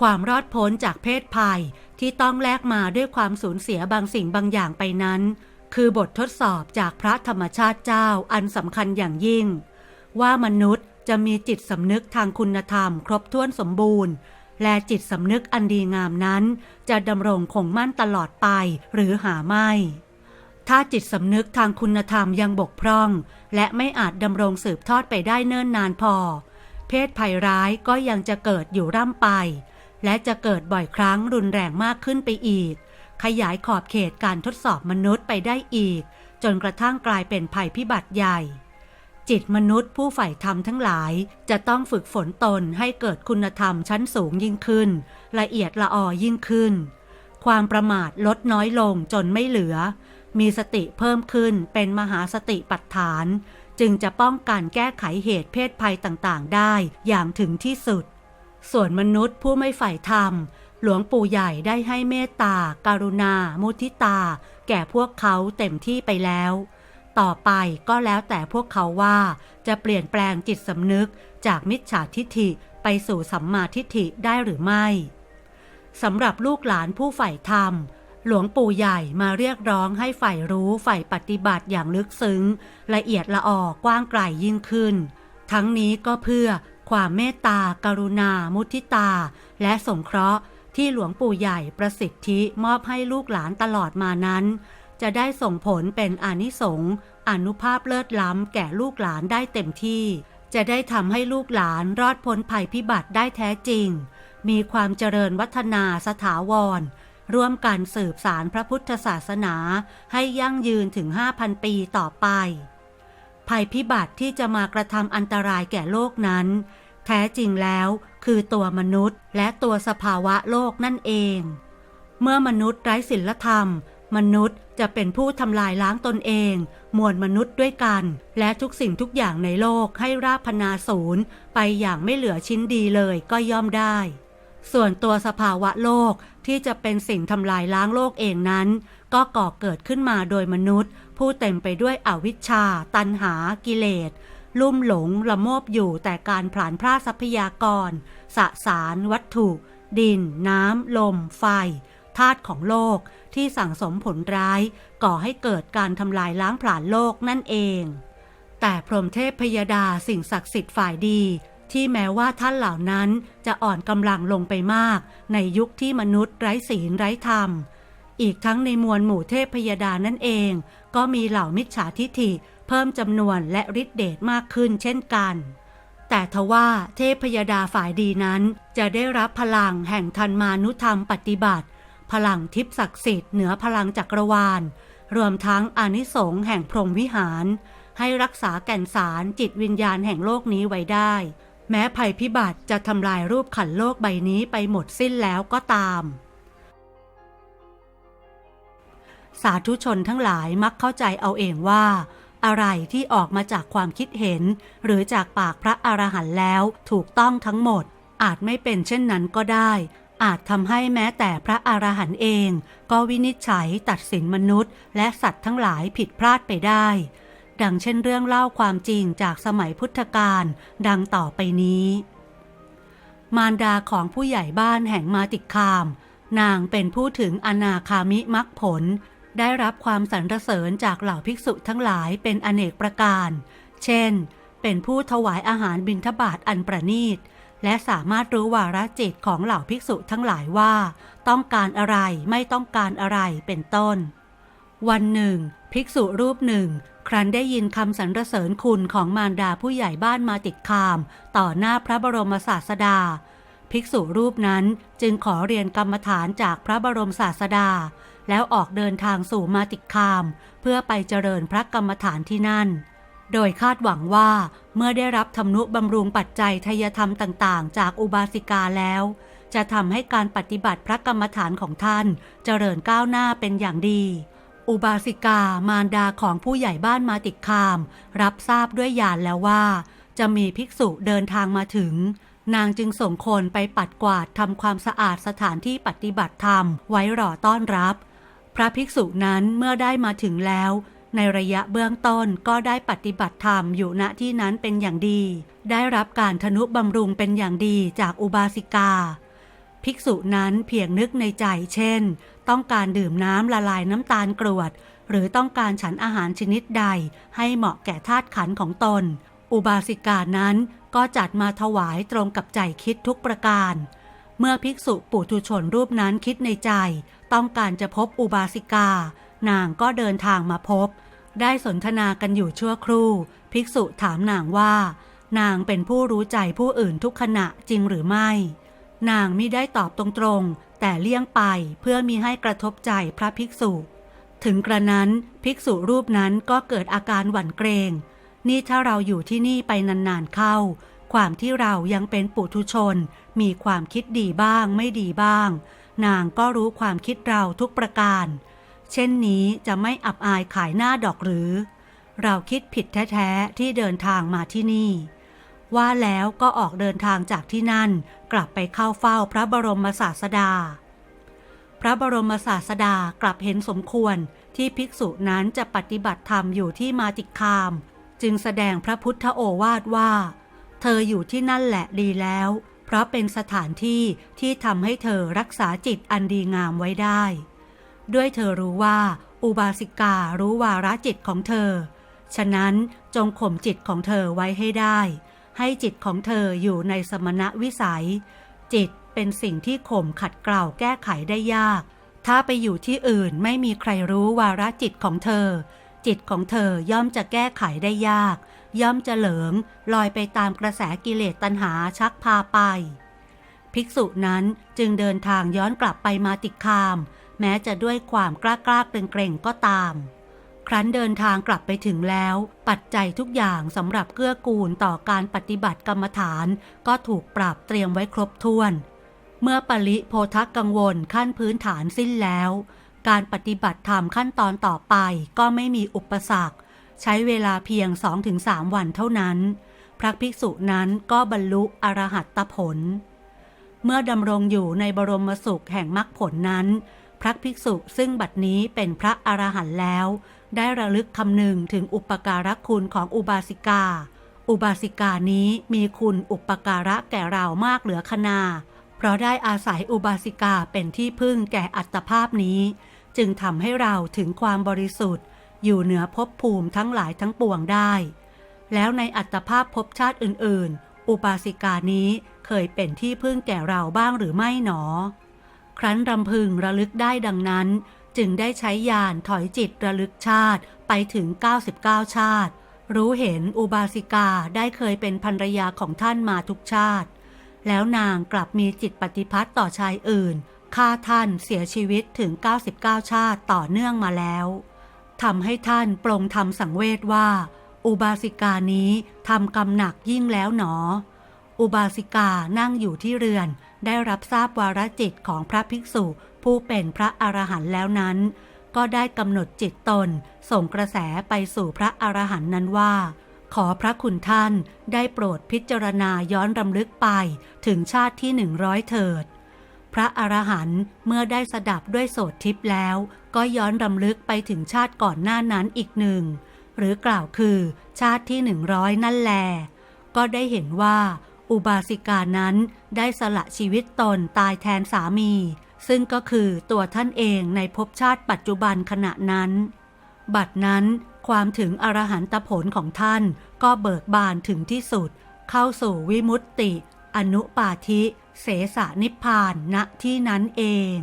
ความรอดพ้นจากเพศภัยที่ต้องแลกมาด้วยความสูญเสียบางสิ่งบางอย่างไปนั้น คือบททดสอบจากพระธรรมชาติเจ้าอันสำคัญอย่างยิ่ง ว่ามนุษย์จะมีจิตสำนึกทางคุณธรรม ครบถ้วนสมบูรณ์ และจิตสำนึกอันดีงามนั้น จะดำรงคงมั่นตลอดไปหรือหาไม่ ถ้าจิตสำนึกทางคุณธรรมยังบกพร่อง และไม่อาจดำรงสืบทอดไปได้เนิ่นนานพอ เพศภัยร้ายก็ยังจะเกิดอยู่ร่ำไป และจะเกิดบ่อยครั้งรุนแรงมากขึ้นไปอีก ขยายขอบเขตการทดสอบมนุษย์ไปได้อีก จนกระทั่งกลายเป็นภัยพิบัติใหญ่ จิตมนุษย์ผู้ใฝ่ธรรมทั้งหลาย จะต้องฝึกฝนตนให้เกิดคุณธรรมชั้นสูงยิ่งขึ้น ละเอียดละออยิ่งขึ้น ความประมาทลดน้อยลงจนไม่เหลือ มีสติเพิ่มขึ้นเป็นมหาสติปัฏฐาน จึงจะป้องกันแก้ไขเหตุเพศภัยต่างๆ ได้อย่างถึงที่สุด ส่วนมนุษย์ผู้ไม่ใฝ่ธรรม หลวงปู่ใหญ่ได้ให้เมตตาการุณา มุทิตา แก่พวกเขาเต็มที่ไปแล้ว ต่อไปก็แล้วแต่พวกเขาว่า จะเปลี่ยนแปลงจิตสำนึกจากมิจฉาทิฐิไปสู่สัมมาทิฏฐิได้หรือไม่สำหรับลูกหลานผู้ใฝ่ธรรม หลวงปู่ใหญ่มาเรียกร้องให้ใฝ่รู้ใฝ่ปฏิบัติอย่างลึกซึ้ง ละเอียดละออกว้างไกลยิ่งขึ้น ทั้งนี้ก็เพื่อ ความเมตตากรุณา มุทิตา และสงเคราะห์ที่หลวงปู่ใหญ่ประสิทธิมอบให้ลูกหลานตลอดมานั้น จะได้ส่งผลเป็นอนิสงส์อนุภาพเลิศล้ำแก่ลูกหลานได้เต็มที่ จะได้ทำให้ลูกหลานรอดพ้นภัยพิบัติได้แท้จริง มีความเจริญวัฒนาสถาวร ร่วมกันสืบสารพระพุทธศาสนาให้ยั่งยืนถึง 5,000 ปีต่อไป ภัยพิบัติที่จะมากระทำอันตรายแก่โลกนั้น แท้จริงแล้วคือตัวมนุษย์และตัวสภาวะโลกนั่นเอง เมื่อมนุษย์ไร้ศีลธรรม มนุษย์จะเป็นผู้ทำลายล้างตนเอง มวลมนุษย์ด้วยกัน และทุกสิ่งทุกอย่างในโลกให้ราพนาศูนย์ไปอย่างไม่เหลือชิ้นดีเลยก็ย่อมได้ ส่วนตัวสภาวะโลกที่จะเป็นสิ่งทำลายล้างโลกเองนั้น ก็ก่อเกิดขึ้นมาโดยมนุษย์ ผู้เต็มไปด้วยอวิชชา ตันหา กิเลส ลุ่มหลงละโมบอยู่แต่การผลาญพร่าทรัพยากร สสาร วัตถุ ดิน น้ำ ลม ไฟธาตุของโลกที่สั่งสมผลร้าย ก่อให้เกิดการทำลายล้างผลาญโลกนั่นเอง แต่พรหมเทพพยดาสิ่งศักดิ์สิทธิ์ฝ่ายดี ที่แม้ว่าท่านเหล่านั้นจะอ่อนกำลังลงไปมาก ในยุคที่มนุษย์ไร้ศีลไร้ธรรม อีกทั้งในมวลหมู่เทพพยดานั่นเอง ก็มีเหล่ามิจฉาทิฐิ เพิ่มจำนวนและฤทธิเดชมากขึ้นเช่นกัน แต่ทว่าเทพพยดาฝ่ายดีนั้น จะได้รับพลังแห่งทันมานุธรรมปฏิบัติ พลังทิพศักดิ์สิทธิ์เหนือพลังจักรวาล รวมทั้งอานิสงส์แห่งพรหมวิหารให้รักษาแก่นสารจิตวิญญาณแห่งโลกนี้ไว้ได้ แม้ภัยพิบัติจะทำลายรูปขันโลกใบนี้ไปหมดสิ้นแล้วก็ตาม สาธุชนทั้งหลายมักเข้าใจเอาเองว่า อะไรที่ออกมาจากความคิดเห็น หรือจากปากพระอรหันต์แล้วถูกต้องทั้งหมด อาจไม่เป็นเช่นนั้นก็ได้ อาจทำให้แม้แต่พระอรหันต์เอง ก็วินิจฉัยตัดสินมนุษย์ และสัตว์ทั้งหลายผิดพลาดไปได้ ดังเช่นเรื่องเล่าความจริงจากสมัยพุทธกาลดังต่อไปนี้ มารดาของผู้ใหญ่บ้านแห่งมาติคาม นางเป็นผู้ถึงอนาคามิมักผล ได้รับความสรรเสริญจากเหล่าภิกษุทั้งหลายเป็นอเนกประการ เช่น เป็นผู้ถวายอาหารบิณฑบาตอันประณีตและสามารถรู้วาระจิตของเหล่าภิกษุทั้งหลายว่า ต้องการอะไรไม่ต้องการอะไรเป็นต้น วันหนึ่ง ภิกษุรูปหนึ่ง ครั้นได้ยินคำสรรเสริญคุณของมารดาผู้ใหญ่บ้านมาติดคาม ต่อหน้าพระบรมศาสดา ภิกษุรูปนั้นจึงขอเรียนกรรมฐานจากพระบรมศาสดา แล้วออกเดินทางสู่มาติคาม เพื่อไปเจริญพระกรรมฐานที่นั่น โดยคาดหวังว่าเมื่อได้รับธรรมนุบำรุงปัจจัยทยธรรมต่างๆ จากอุบาสิกาแล้ว จะทำให้การปฏิบัติพระกรรมฐานของท่านเจริญก้าวหน้าเป็นอย่างดี อุบาสิกามารดาของผู้ใหญ่บ้านมาติคาม รับทราบด้วยญาณแล้วว่า จะมีภิกษุเดินทางมาถึง นางจึงส่งคนไปปัดกวาดทำความสะอาดสถานที่ปฏิบัติธรรมไว้รอต้อนรับ พระภิกษุนั้นเมื่อได้มาถึงแล้ว ในระยะเบื้องต้นก็ได้ปฏิบัติธรรมอยู่ณที่นั้นเป็นอย่างดี ได้รับการทนุบำรุงเป็นอย่างดีจากอุบาสิกา ภิกษุนั้นเพียงนึกในใจเช่น ต้องการดื่มน้ำละลายน้ำตาลกรวด หรือต้องการฉันอาหารชนิดใดให้เหมาะแก่ธาตุขันของตน อุบาสิกานั้นก็จัดมาถวายตรงกับใจคิดทุกประการ เมื่อภิกษุปุถุชนรูปนั้นคิดในใจ ต้องการจะพบอุบาสิกา นางก็เดินทางมาพบ ได้สนทนากันอยู่ชั่วครู่ ภิกษุถามนางว่า นางเป็นผู้รู้ใจผู้อื่นทุกขณะจริงหรือไม่ นางไม่ได้ตอบตรงๆ แต่เลี่ยงไปเพื่อมีให้กระทบใจพระภิกษุ ถึงกระนั้นภิกษุรูปนั้นก็เกิดอาการหวั่นเกรง นี่ถ้าเราอยู่ที่นี่ไปนานๆเข้า ความที่เรายังเป็นปุถุชน มีความคิดดีบ้างไม่ดีบ้าง นางก็รู้ความคิดเราทุกประการ เช่นนี้จะไม่อับอายขายหน้าดอกหรือ เราคิดผิดแท้ๆที่เดินทางมาที่นี่ ว่าแล้วก็ออกเดินทางจากที่นั่น กลับไปเข้าเฝ้าพระบรมศาสดา พระบรมศาสดากลับเห็นสมควรที่ภิกษุนั้นจะปฏิบัติธรรมอยู่ที่มาติคาม จึงแสดงพระพุทธโอวาทว่า เธออยู่ที่นั่นแหละดีแล้ว เพราะเป็นสถานที่ที่ทำให้เธอรักษาจิตอันดีงามไว้ได้ ด้วยเธอรู้ว่า อุบาสิการู้วาระจิตของเธอ ฉะนั้นจงข่มจิตของเธอไว้ให้ได้ ให้จิตของเธออยู่ในสมณวิสัย จิตเป็นสิ่งที่ข่มขัดเกลาแก้ไขได้ยาก ถ้าไปอยู่ที่อื่นไม่มีใครรู้วาระจิตของเธอ จิตของเธอย่อมจะแก้ไขได้ยาก ย่อมจะเหลิงลอยไปตามกระแสกิเลสตัณหาชักพาไป ภิกษุนั้นจึงเดินทางย้อนกลับไปมาติคาม แม้จะด้วยความกล้ากล้าเกรงเกรงๆก็ตาม ครั้นเดินทางกลับไปถึงแล้ว ปัจจัยทุกอย่างสำหรับเกื้อกูลต่อการปฏิบัติกรรมฐาน ก็ถูกปรับเตรียมไว้ครบถ้วน เมื่อปริโพทักกังวลขั้นพื้นฐานสิ้นแล้ว การปฏิบัติธรรมขั้นตอนต่อไปก็ไม่มีอุปสรรค ใช้เวลาเพียง 2-3 วันเท่านั้น พระภิกษุนั้นก็บรรลุอรหัตตผล เมื่อดำรงอยู่ในบรมสุขแห่งมรรคผลนั้น พระภิกษุซึ่งบัดนี้เป็นพระอรหันต์แล้ว ได้ระลึกคำหนึ่งถึงอุปการะคุณของอุบาสิกา อุบาสิกานี้มีคุณอุปการะแก่เรามากเหลือขนาเพราะได้อาศัยอุบาสิกาเป็นที่พึ่งแก่อัตภาพนี้ จึงทำให้เราถึงความบริสุทธิ์ อยู่เหนือภพภูมิทั้งหลายทั้งปวงได้ แล้วในอัตภาพภพชาติอื่น ๆ อุบาสิกานี้เคยเป็นที่พึ่งแก่เราบ้างหรือไม่หนอ ครั้นรำพึงระลึกได้ดังนั้น จึงได้ใช้ยานถอยจิตระลึกชาติไปถึง 99 ชาติ รู้เห็นอุบาสิกาได้เคยเป็นภรรยาของท่านมาทุกชาติ แล้วนางกลับมีจิตปฏิพัติต่อชายอื่นฆ่าท่านเสียชีวิตถึง 99 ชาติต่อเนื่องมาแล้วทำให้ท่านปรงทำสังเวชว่า อุบาสิกานี้ทำกรรมหนักยิ่งแล้วหนอ อุบาสิกานั่งอยู่ที่เรือนได้รับทราบวาระจิตของพระภิกษุ ผู้เป็นพระอรหันต์แล้วนั้น ก็ได้กำหนดจิตตน ส่งกระแสไปสู่พระอรหันต์นั้นว่า ขอพระคุณท่านได้โปรดพิจารณาย้อนรำลึกไปถึงชาติที่หนึ่งร้อยเถิด พระอรหันต์เมื่อได้สดับด้วยโสตทิพย์แล้ว ก็ย้อนรำลึกไปถึงชาติก่อนหน้านั้นอีกหนึ่ง หรือกล่าวคือชาติที่หนึ่งร้อยนั่นแล ก็ได้เห็นว่าอุบาสิกานั้นได้สละชีวิตตนตายแทนสามี ซึ่งก็คือตัวท่านเองในภพชาติปัจจุบันขณะนั้น บัดนั้นความถึงอรหันตผลของท่านก็เบิกบานถึงที่สุด เข้าสู่วิมุตติ อนุปาธิ เสสนิพพานณที่นั้นเอง